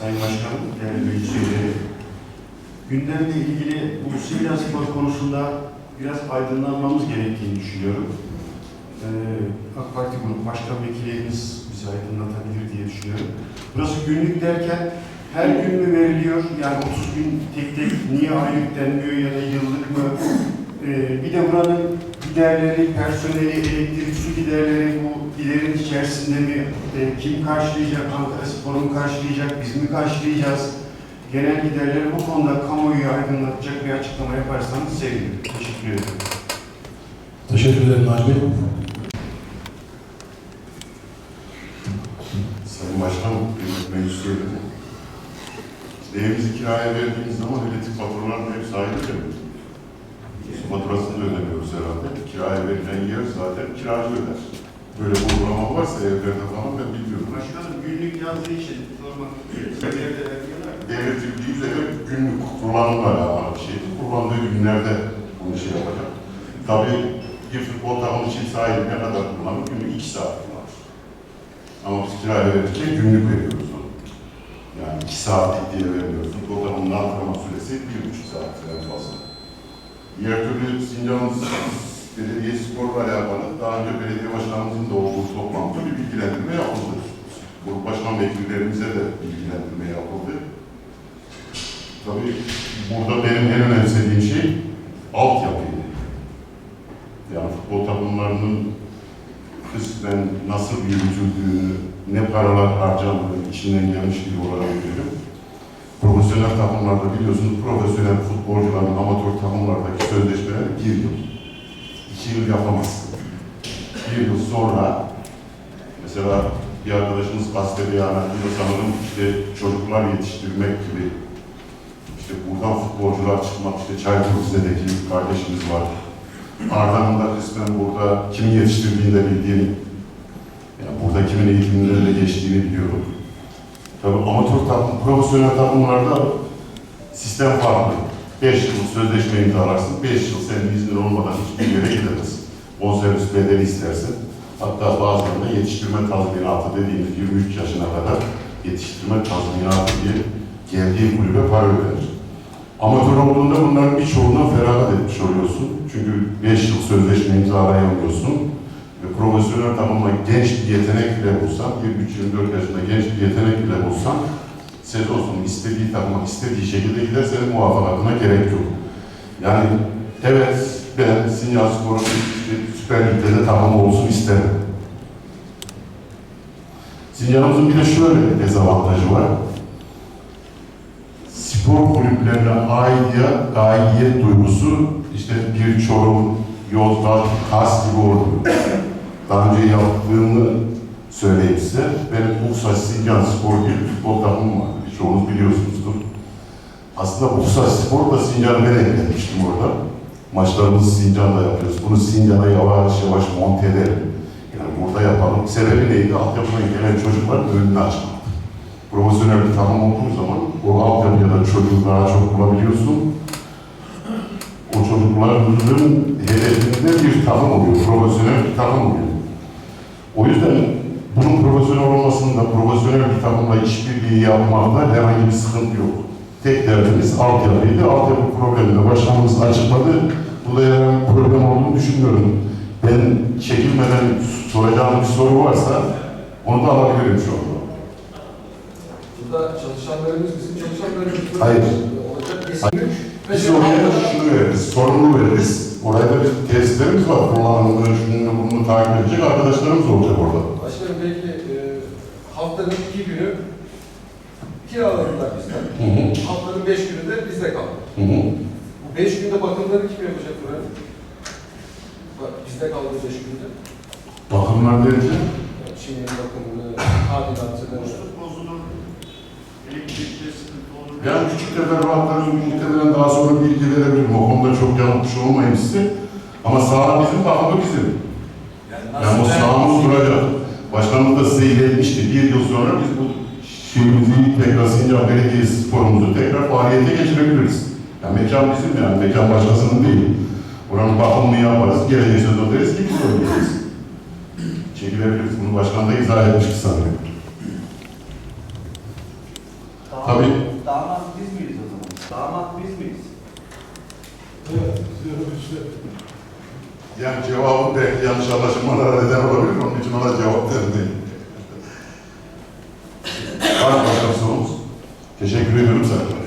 Sayın Başkanım, değerli meclis üyeleri. Gündemle ilgili bu sivil spor konusunda biraz aydınlanmamız gerektiğini düşünüyorum. Ee, AK Parti Grup Başkan Vekillerimiz bizi aydınlatabilir diye düşünüyorum. Burası günlük derken her gün mü veriliyor? Yani 30 gün tek tek niye aylık denmiyor ya da yıllık mı? Ee, bir de buranın giderleri, personeli, elektrik, su giderleri bu giderin içerisinde mi? Ee, kim karşılayacak? Ankara Spor'u mu karşılayacak? Biz mi karşılayacağız? Genel giderleri bu konuda kamuoyu aydınlatacak bir açıklama yaparsanız sevinirim. Teşekkür ederim. Teşekkür ederim Naci. Sayın Başkanım, meclis üyeleri. Evimizi kiraya verdiğimiz zaman elektrik değil mi? Su faturasını ödemiyoruz herhalde. Kiraya verilen yer zaten kiracı öder. Böyle bir uygulama varsa evlerde falan ben bilmiyorum. Başkanım günlük yazdığı için sormak Devletin bildiği üzere günlük kullanımla alakalı bir şeydi. Kullandığı günlerde bunu şey yapacak. Tabii bir futbol takımı için sahibi ne kadar kullanır? Günlük iki saat kullanır. Ama biz kiraya verirken günlük veriyoruz onu. Yani iki saatlik diye vermiyoruz. Futbol takımının antrenman süresi bir buçuk saat en fazla. Diğer türlü Sincan'ımız belediye sporla alakalı daha önce belediye başkanımızın da olduğu toplantıda bir bilgilendirme yapıldı. Grup başkan vekillerimize de bilgilendirme yapıldı. Tabii burada benim en önemsediğim şey altyapıydı. Yani futbol takımlarının kısmen nasıl yürütüldüğünü, ne paralar harcandığını içinden gelmiş biri olarak görüyorum. Profesyonel takımlarda biliyorsunuz profesyonel futbolcuların amatör takımlardaki sözleşmeleri bir yıl. iki yıl yapamazsın. Bir yıl sonra mesela bir arkadaşımız gazetede anlattığında sanırım işte çocuklar yetiştirmek gibi işte buradan futbolcular çıkmak işte Çaykur Rize'deki kardeşimiz var. Arda'nın da kısmen burada kimin yetiştirdiğini de bildiğim, yani burada kimin eğitiminden de geçtiğini biliyorum. Tabii amatör takım, profesyonel takımlarda sistem farklı. 5 yıl sözleşme imzalarsın, 5 yıl senin iznin olmadan hiçbir yere gidemezsin. Bonservis bedeli istersin. Hatta bazılarında yetiştirme tazminatı dediğimiz 23 yaşına kadar yetiştirme tazminatı diye geldiği kulübe para ödenir. Amatör olduğunda bunların birçoğundan feragat etmiş oluyorsun. Çünkü 5 yıl sözleşme imzalayamıyorsun. Profesyonel takımla genç bir yetenek bile bulsan, 23-24 yaşında genç bir yetenek bile bulsan, sezon sonu istediği takıma istediği şekilde gider, senin muvaffakatına gerek yok. Yani evet ben Sinyal Spor'un Süper Lig'de de takımı olsun isterim. Sinyalımızın bir de şöyle bir dezavantajı var spor kulüplerine aidiyet, aidiyet duygusu işte bir Çorum, Yozgat, Kars gibi oldu. Daha önce yaptığımı söyleyeyim size. Benim Bursa Sincan Spor diye bir futbol takımım var. Birçoğunuz biliyorsunuzdur. Aslında Bursa Spor da Sincan'ı ben eklemiştim orada. Maçlarımızı Sincan'da yapıyoruz. Bunu Sincan'a yavaş yavaş monte edelim. Yani burada yapalım. Sebebi neydi? Altyapıdan gelen çocukların önünü açmak profesyonel bir takım olduğu zaman o altyapıya da çocuğu daha çok bulabiliyorsun. Çocukların hedefinde bir takım oluyor, profesyonel bir takım oluyor. O yüzden bunun profesyonel olmasında, profesyonel bir takımla işbirliği yapmakta herhangi bir sıkıntı yok. Tek derdimiz altyapıydı. Altyapı problemini başkanımız açıkladı. Bu da herhangi bir problem olduğunu düşünmüyorum. Ben çekilmeden soracağım bir soru varsa onu da alabilirim şu anda. Burada çalışanlarımız bizim çalışanlarımız. Hayır. Olacak Hayır. Biz oraya şunu veririz, sorumlu veririz. Orada bir testlerimiz var. Kullanımını, şunu, bunu takip edecek arkadaşlarımız olacak orada. Başkanım belki e, haftanın iki günü kiraladılar bizden. Hı hı. Haftanın beş günü de bizde kaldı. Hı hı. Bu beş günde bakımları kim yapacak buraya? Bak, bizde kaldı beş günde. Bakımlar derece. Yani Şimdi bakımını, tadilatını, Yani küçük teferruatları muhtemelen daha sonra bilgi verebilirim. O konuda çok yanlış olmayayım size. Ama saha bizim, bakımı bizim. Yani o sahamız duracak. Başkanımız da size iletmişti. Bir yıl sonra biz bu şeyimizi tekrar Sincan Belediye sporumuzu tekrar faaliyete geçirebiliriz. Yani mekan bizim yani, mekan başkasının değil. Buranın bakımını yaparız, gelecek sezon deriz ki biz oynayacağız. Çekilebiliriz. Bunu başkan da izah etmişti sanırım. Tabii. Damat biz miyiz o zaman? Damat biz miyiz? Evet, diyorum işte. Yani cevabı belki yanlış anlaşılmalara neden olabilir. Onun için ona cevap vermeyeyim. Var mı başka sorumuz? Teşekkür ediyorum zaten.